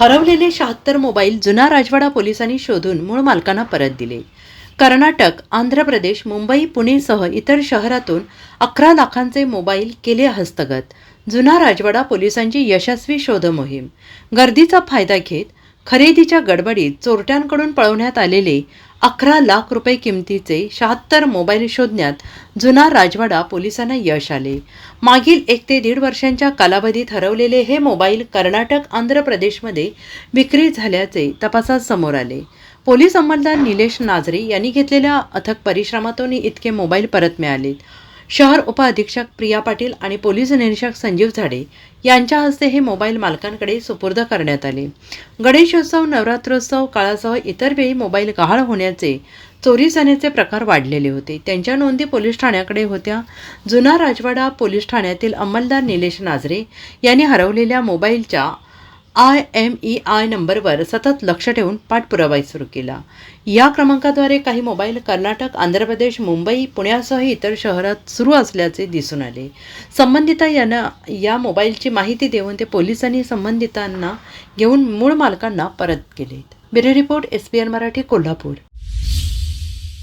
हरवलेले शहात्तर मोबाईल जुना राजवाडा पोलिसांनी शोधून मूळ मालकांना परत दिले. कर्नाटक आंध्र प्रदेश मुंबई पुणेसह इतर शहरातून अकरा लाखांचे मोबाईल केले हस्तगत. जुना राजवाडा पोलिसांची यशस्वी शोध मोहीम. गर्दीचा फायदा घेत खरेदीच्या गडबडीत चोरट्यांकडून पळवण्यात आलेले अकरा लाख रुपये किमतीचे शहात्तर मोबाईल शोधण्यात जुना राजवाडा पोलिसांना यश आले. मागील एक ते दीड वर्षांच्या कालावधीत हरवलेले हे मोबाईल कर्नाटक आंध्र प्रदेशमध्ये विक्री झाल्याचे तपासात समोर आले. पोलीस अंमलदार निलेश नाझरे यांनी घेतलेल्या अथक परिश्रमातून इतके मोबाईल परत मिळालेत. शहर उपअधीक्षक प्रिया पाटील आणि पोलीस निरीक्षक संजीव झाडे यांच्या हस्ते हे मोबाईल मालकांकडे सुपूर्द करण्यात आले. गणेशोत्सव नवरात्रोत्सव काळासह इतर वेळी मोबाईल गहाळ होण्याचे चोरी जाण्याचे प्रकार वाढलेले होते. त्यांच्या नोंदी पोलीस ठाण्याकडे होत्या. जुना राजवाडा पोलीस ठाण्यातील अंमलदार निलेश नाझरे यांनी हरवलेल्या मोबाईलच्या आय एम ई आय नंबरवर सतत लक्ष ठेवून पाठपुरावा सुरू केला. या क्रमांकाद्वारे काही मोबाईल कर्नाटक आंध्र प्रदेश मुंबई पुण्यासह इतर शहरात सुरू असल्याचे दिसून आले. संबंधिता यांना या मोबाईलची माहिती देऊन ते पोलिसांनी संबंधितांना घेऊन मूळ मालकांना परत केले. Bureau report S P N Marathi Kolhapur.